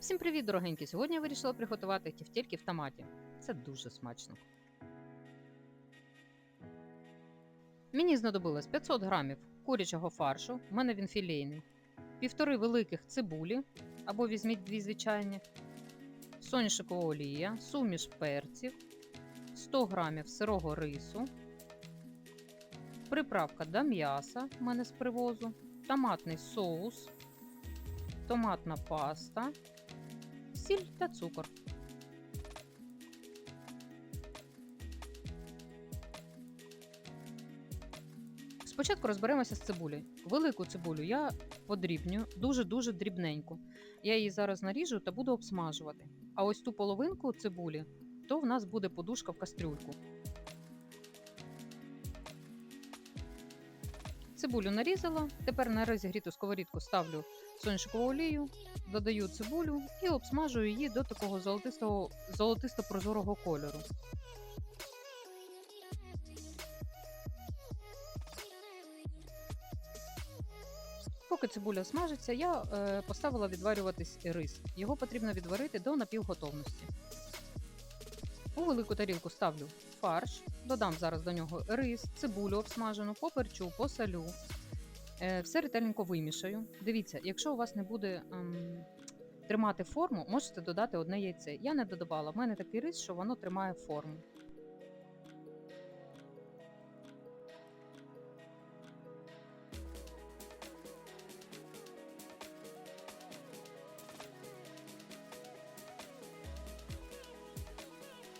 Всім привіт, дорогенькі! Сьогодні я вирішила приготувати тівтєльки в томаті. Це дуже смачно. Мені знадобилось 500 грамів курячого фаршу, в мене він філейний, півтори великих цибулі або візьміть дві звичайні, соняшникова олія, суміш перців, 100 грамів сирого рису, приправка до м'яса в мене з привозу, томатний соус, томатна паста, сіль та цукор. Спочатку розберемося з цибулею. Велику цибулю я подрібню дуже-дуже дрібненьку. Я її зараз наріжу та буду обсмажувати. А ось ту половинку цибулі, то в нас буде подушка в кастрюльку. Цибулю нарізала. Тепер на розігріту сковорідку ставлю соняшникову олію, додаю цибулю і обсмажую її до такого золотистого золотисто-прозорого кольору. Поки цибуля смажиться, я е, поставила відварюватись рис. Його потрібно відварити до напівготовності. У велику тарілку ставлю фарш, додам зараз до нього рис, цибулю обсмажену, поперчу, посолю. Е, Все ретельненько вимішаю. Дивіться, якщо у вас не буде ем, тримати форму, можете додати одне яйце. Я не додавала. в мене такий рис, що воно тримає форму.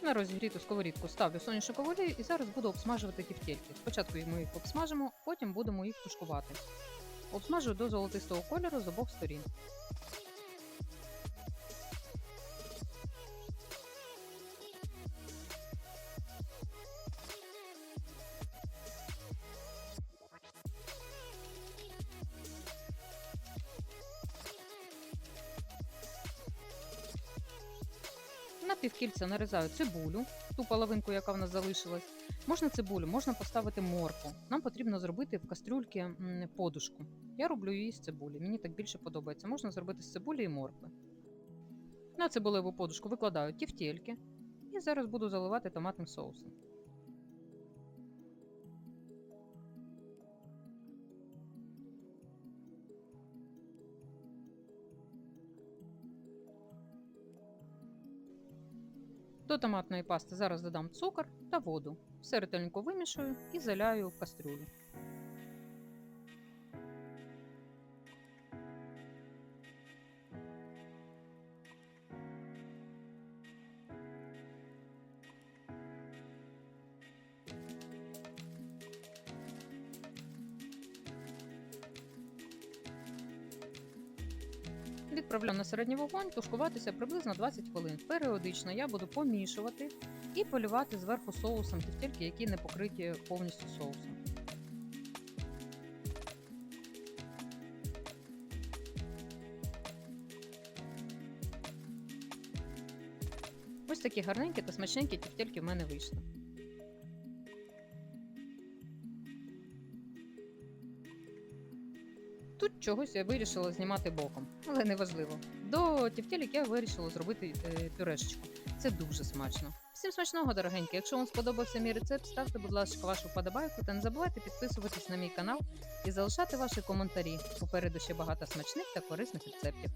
На розігріту сковорідку ставлю соняшникову олію і зараз буду обсмажувати тівтєльки. Спочатку ми їх обсмажимо, потім будемо їх тушкувати. Обсмажую до золотистого кольору з обох сторін. Півкільця нарізаю цибулю, ту половинку, яка в нас залишилась. Можна цибулю, можна поставити морку. Нам потрібно зробити в кастрюльки подушку. Я роблю її з цибулі, мені так більше подобається. Можна зробити з цибулі і моркви. На цибулеву подушку викладаю тівтєльки і зараз буду заливати томатним соусом. До томатної пасти зараз додам цукор та воду. Все ретельненько вимішую і заляю в кастрюлю. Відправляю на середній вогонь тушкуватися приблизно 20 хвилин. Періодично я буду помішувати і полювати зверху соусом тільки які не покриті повністю соусом. Ось такі гарненькі та смачненькі тівтельки в мене вийшли. Тут чогось я вирішила знімати боком, але не важливо. До тівтєлік я вирішила зробити е, пюрешечку. Це дуже смачно. Всім смачного, дорогенькі! Якщо вам сподобався мій рецепт, ставте, будь ласка, вашу вподобайку та не забувайте підписуватись на мій канал і залишати ваші коментарі. Попереду ще багато смачних та корисних рецептів.